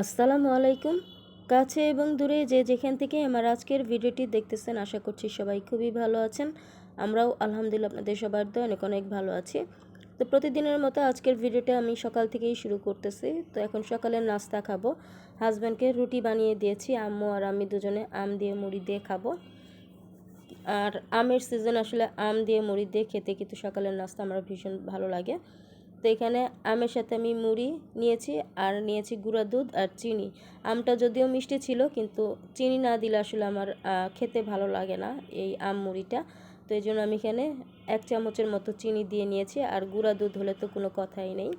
আসসালামু আলাইকুম। কাছে এবং দূরে যে যেখান থেকে আমার আজকের ভিডিওটি দেখতেছেন, আশা করছি সবাই খুবই ভালো আছেন। আমরাও আলহামদুলিল্লাহ আপনাদের সবার তো অনেক অনেক ভালো আছি। তো প্রতিদিনের মতো আজকের ভিডিওটা আমি সকাল থেকেই শুরু করতেছি। তো এখন সকালের নাস্তা খাব। হাজব্যান্ডকে রুটি বানিয়ে দিয়েছি। আম্মু আর আমি দুজনে আম দিয়ে মুড়ি দিয়ে খাব। আর আমের সিজন আসলে আম দিয়ে মুড়ি দিয়ে খেতে কিন্তু সকালের নাস্তা আমার ভীষণ ভালো লাগে। তো এখানে আমের সাথে আমি মুড়ি নিয়েছি, আর নিয়েছি গুঁড়া দুধ আর চিনি। আমটা যদিও মিষ্টি ছিল, কিন্তু চিনি না দিলে আসলে আমার খেতে ভালো লাগে না এই আম মুড়িটা। তো এই জন্য আমি এখানে এক চামচের মতো চিনি দিয়ে নিয়েছি, আর গুঁড়া দুধ হলে তো কোনো কথাই নেই।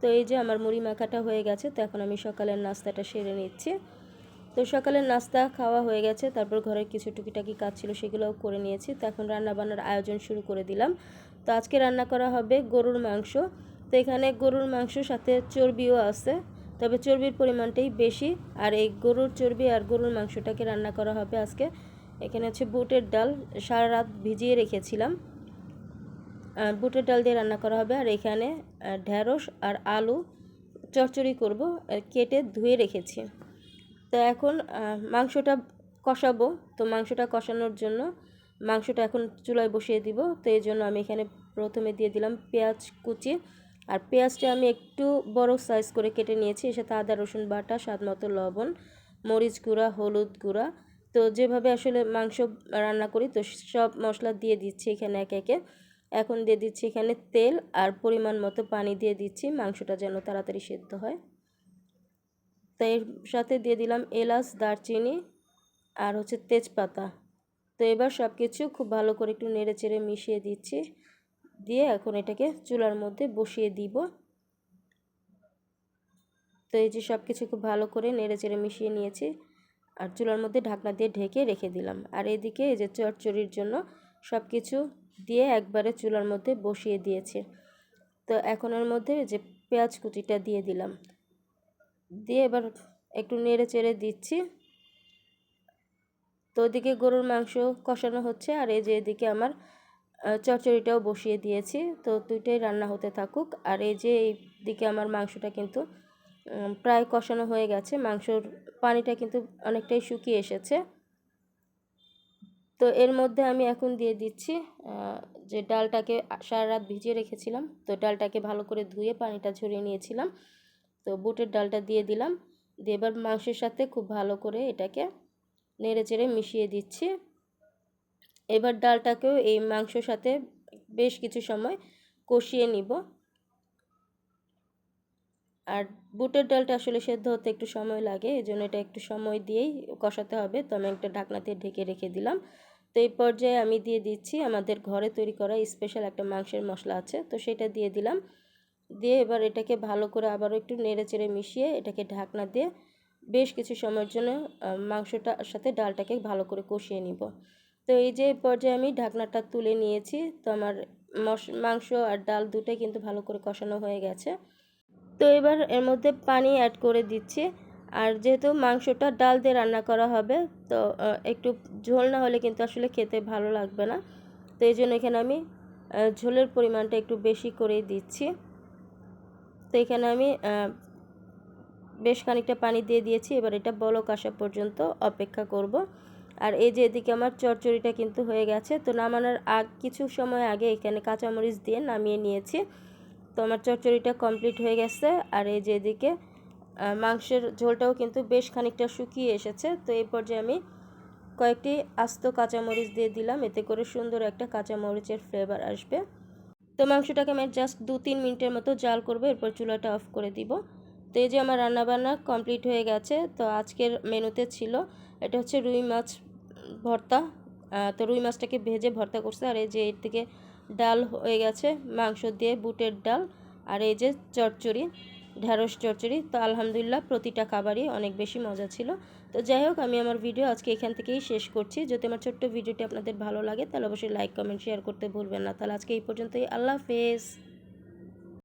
তো এই যে আমার মুড়ি মাখাটা হয়ে গেছে, তো এখন আমি সকালের নাস্তাটা সেরে নিচ্ছি। তো সকালের নাস্তা খাওয়া হয়ে গেছে, তারপর ঘরের কিছু টুকিটাকি কাজ ছিল সেগুলোও করে নিয়েছি। তো এখন রান্নাবান্নার আয়োজন শুরু করে দিলাম। তো আজকে রান্না করা হবে গরুর মাংস। তো এখানে গরুর মাংস সাথে চর্বিও আছে, তবে চর্বির পরিমাণটাই বেশি। আর এই গরুর চর্বি আর গরুর মাংসটাকে রান্না করা হবে আজকে। এখানে হচ্ছে বুটের ডাল সারা রাত ভিজিয়ে রেখেছিলাম। বুটের ডাল দিয়ে রান্না করা হবে। আর এখানে ঢ্যাঁড়স আর আলু চচ্চড়ি করব কেটে ধুয়ে রেখেছি। তো এখন মাংসটা কষাবো। তো মাংসটা কষানোর জন্য মাংসটা এখন চুলায় বসিয়ে দিব। তো এই জন্য আমি এখানে প্রথমে দিয়ে দিলাম পেঁয়াজ কুচি। আর পেঁয়াজটা আমি একটু বড় সাইজ করে কেটে নিয়েছি, এর সাথে আদা, রসুন বাটা, স্বাদ মতো লবণ, মরিচ গুঁড়া, হলুদ গুঁড়া। তো যেভাবে আসলে মাংস রান্না করি, তো সব মশলা দিয়ে দিচ্ছি এখানে একে একে। এখন দিয়ে দিচ্ছি এখানে তেল আর পরিমাণ মতো পানি দিয়ে দিচ্ছি, মাংসটা যেন তাড়াতাড়ি সেদ্ধ হয়। তো এর সাথে দিয়ে দিলাম এলাচ, দারচিনি আর হচ্ছে তেজপাতা। তো এবার সব কিছু খুব ভালো করে একটু নেড়ে চেড়ে মিশিয়ে দিচ্ছি। দিয়ে এখন এটাকে চুলার মধ্যে বসিয়ে দিব। তো এই যে সব কিছু খুব ভালো করে নেড়ে চেড়ে মিশিয়ে নিয়েছি আর চুলার মধ্যে ঢাকনা দিয়ে ঢেকে রেখে দিলাম। আর এদিকে এই যে চটচড়ির জন্য সব কিছু দিয়ে একবারে চুলার মধ্যে বসিয়ে দিয়েছে। তো এখন এর মধ্যে যে পেঁয়াজ কুচিটা দিয়ে দিলাম। দিয়ে এবার একটু নেড়ে চেড়ে দিচ্ছি। তো ওদিকে গরুর মাংস কষানো হচ্ছে আর এই যে এদিকে আমার চচ্চড়িটাও বসিয়ে দিয়েছি। তো দুইটাই রান্না হতে থাকুক। আর এই যে এই দিকে আমার মাংসটা কিন্তু প্রায় কষানো হয়ে গেছে। মাংসর পানিটা কিন্তু অনেকটাই শুকিয়ে এসেছে। তো এর মধ্যে আমি এখন দিয়ে দিচ্ছি যে ডালটাকে সারা রাত ভিজিয়ে রেখেছিলাম। তো ডালটাকে ভালো করে ধুয়ে পানিটা ঝরিয়ে নিয়েছিলাম। তো বুটের ডালটা দিয়ে দিলাম। দিয়ে এবার মাংসের সাথে খুব ভালো করে এটাকে নেড়ে চেড়ে মিশিয়ে দিচ্ছি। এবার ডালটাকেও এই মাংসর সাথে বেশ কিছু সময় কষিয়ে নিব। আর বুটের ডালটা আসলে সেদ্ধ হতে একটু সময় লাগে এই জন্য এটা একটু সময় দিয়েই কষাতে হবে। তো আমি একটা ঢাকনা দিয়ে ঢেকে রেখে দিলাম। তো এই পর্যায়ে আমি দিয়ে দিচ্ছি আমাদের ঘরে তৈরি করা স্পেশাল একটা মাংসের মশলা আছে, তো সেটা দিয়ে দিলাম। দিয়ে এবার এটাকে ভালো করে আবারও একটু নেড়ে চেড়ে মিশিয়ে এটাকে ঢাকনা দিয়ে বেশ কিছু সময়ের জন্য মাংসটার সাথে ডালটাকে ভালো করে কষিয়ে নিব। তো এই যে পর্যায়ে আমি ঢাকনাটা তুলে নিয়েছি, তো আমার মাংস আর ডাল দুটোই কিন্তু ভালো করে কষানো হয়ে গেছে। তো এবার এর মধ্যে পানি অ্যাড করে দিচ্ছি। আর যেহেতু মাংসটা ডাল দিয়ে রান্না করা হবে, তো একটু ঝোল না হলে কিন্তু আসলে খেতে ভালো লাগবে না। তো এই জন্য এখানে আমি ঝোলের পরিমাণটা একটু বেশি করেই দিচ্ছি। তো এখানে আমি বেশ খানিকটা পানি দিয়ে দিয়েছি। এবার এটা বলক আসা পর্যন্ত অপেক্ষা করব। আর এই যে এদিকে আমার চচ্চড়িটা কিন্তু হয়ে গেছে, তো নামানোর আগ, কিছু সময় আগে এখানে কাঁচামরিচ দিয়ে নামিয়ে নিয়েছি। তো আমার চচ্চড়িটা কমপ্লিট হয়ে গেছে, আর এই যে এদিকে মাংসের ঝোলটাও কিন্তু বেশ খানিকটা শুকিয়ে এসেছে। তো এই পর্যায়ে আমি কয়েকটি আস্ত কাঁচামরিচ দিয়ে দিলাম, এতে করে সুন্দর একটা কাঁচামরিচের ফ্লেভার আসবে। তো মাংসটাকে আমি জাস্ট দু তিন মিনিটের মতো জাল করব, এরপর চুলাটা অফ করে দিব। তো এই যে আমার রান্নাবান্না কমপ্লিট হয়ে গেছে, তো আজকের মেনুতে ছিল, এটা হচ্ছে রুই মাছ ভর্তা তো রুই মাছটাকে ভেজে ভর্তা করছে। আর এই যে এর থেকে ডাল হয়ে গেছে, মাংস দিয়ে বুটের ডাল। আর এই যে চচ্চড়ি ঢ্যাঁড়স চচ্চড়ি, তো আলহামদুলিল্লাহ প্রতিটা খাবারই অনেক বেশি মজা ছিল। তো যাই হোক, আমি আমার ভিডিও আজকে এখান থেকেই শেষ করছি। যদি আমার ছোট্ট ভিডিওটি আপনাদের ভালো লাগে, তাহলে অবশ্যই লাইক, কমেন্ট, শেয়ার করতে ভুলবেন না। তাহলে আজকে এই পর্যন্তই। আল্লাহ হাফেজ।